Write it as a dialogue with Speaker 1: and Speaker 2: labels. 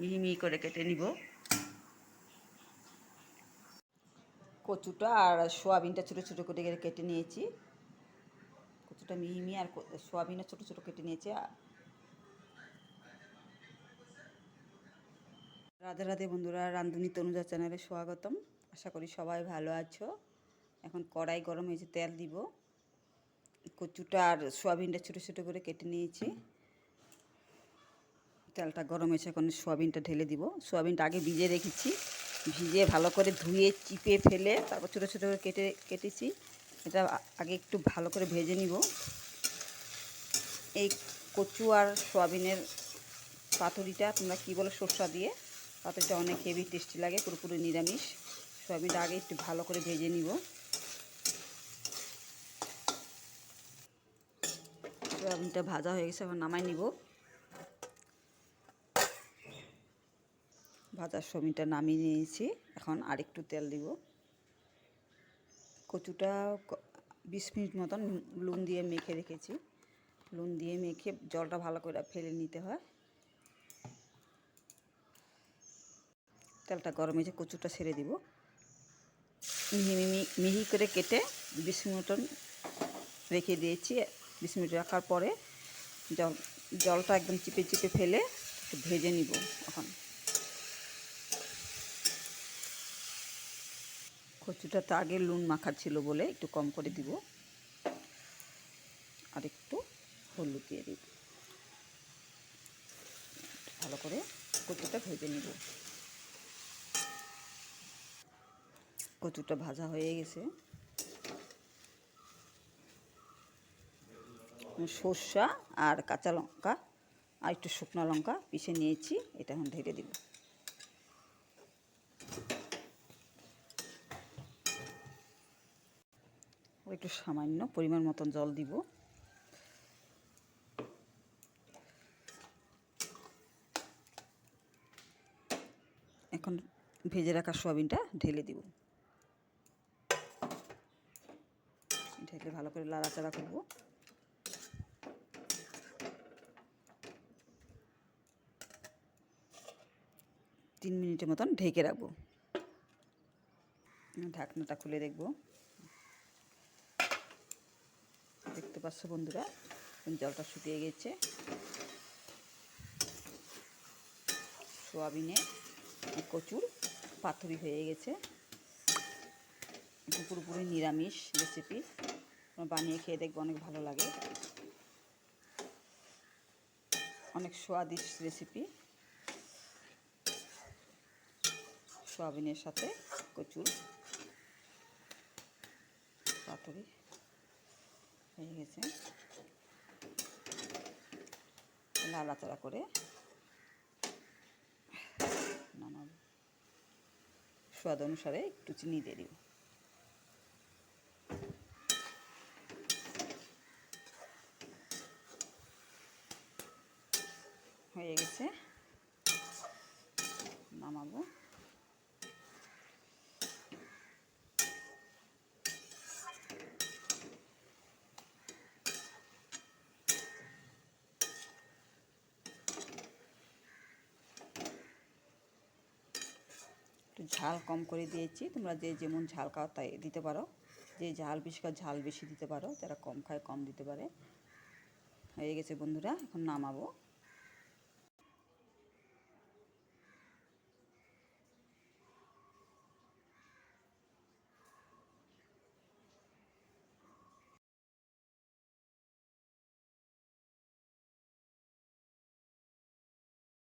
Speaker 1: মিহি করে কেটে নিব। কচুটা আর সোয়াবিনটা ছোটো ছোটো করে কেটে নিয়েছি। কচুটা মিহি মিহি আর সোয়াবিনও ছোটো ছোটো কেটে নিয়েছি। রাধে রাধে বন্ধুরা, রান্ধুনি তনুজা চ্যানেলে স্বাগতম। আশা করি সবাই ভালো আছো। এখন কড়াই গরম হয়েছে, তেল দিব। কচুটা আর সোয়াবিনটা ছোটো ছোটো করে কেটে নিয়েছি। তেলটা গরম হয়েছে, এখন সোয়াবিনটা ঢেলে দিব। সোয়াবিনটা আগে ভিজে রেখেছি। ভিজে ভালো করে ধুয়ে, চিপে ফেলে, তারপর ছোটো ছোটো করে কেটে, কেটেছি। এটা আগে একটু ভালো করে ভেজে নিব। এই কচু আর সোয়াবিনের পাতুরিটা, তোমরা কী বলো সর্ষা দিয়ে? পাতুরিটা অনেক হেভি টেস্টি লাগে, পুরোপুরি নিরামিষ। সোয়াবিনটা আগে একটু ভালো করে ভেজে নিব। সোয়াবিনটা ভাজা হয়ে গেছে এখন নামাই নিব। ভাজার সোয়াবিনটা নামিয়ে নিয়েছি। এখন আরেকটু তেল দিব। কচুটা বিশ মিনিট মতন লুন দিয়ে মেখে রেখেছি। লুন দিয়ে মেখে জলটা ভালো করে ফেলে নিতে হয়। তেলটা গরম হয়েছে, কচুটা ছেড়ে দিব। মিহি মিহি মিহি করে কেটে বিশ মিনিট মতন রেখে দিয়েছি। বিশ মিনিট রাখার পরে জল জলটা একদম চিপে চিপে ফেলে ভেজে নিব এখন। কচুটা তো আগে নুন মাখা ছিল বলে একটু কম করে দিব। আর একটু হলুদ দিয়ে দিব। ভালো করে কচুটা ভেজে নিব। কচুটা ভাজা হয়ে গেছে। সর্ষা আর কাঁচা লঙ্কা আর একটু শুকনো লঙ্কা পিষে নিয়েছি, এটা এখন ঢেলে দিব। একটু সামান্য পরিমাণ মতন জল দিব। এখন ভেজে রাখা সোয়াবিনটা ঢেলে দিব। ঢেলে ভালো করে লাড়াচাড়া করব। তিন মিনিটের মতন ঢেকে রাখব। ঢাকনাটা খুলে দেখব। পাচ্ছ বন্ধুরা? জলটা শুকিয়ে গেছে। সোয়াবিনে কচুর পাথরি হয়ে গেছে। পুরোপুরি নিরামিষ রেসিপি বানিয়ে খেয়ে দেখব অনেক ভালো লাগে। অনেক স্বাদিষ্ট রেসিপি সোয়াবিনের সাথে কচুর পাতুরি হয়ে গেছে। লাড়াচাড়া করে নামাবো স্বাদ অনুসারে একটু চিনি দিয়ে দিব। হয়ে গেছে। নামাবো। একটু ঝাল কম করে দিয়েছি। তোমরা যে যেমন ঝাল খাও তাই দিতে পারো। যে ঝাল বেশি খাও, ঝাল বেশি দিতে পারো। যারা কম খায়, কম দিতে পারে। হয়ে গেছে বন্ধুরা, এখন নামাবো।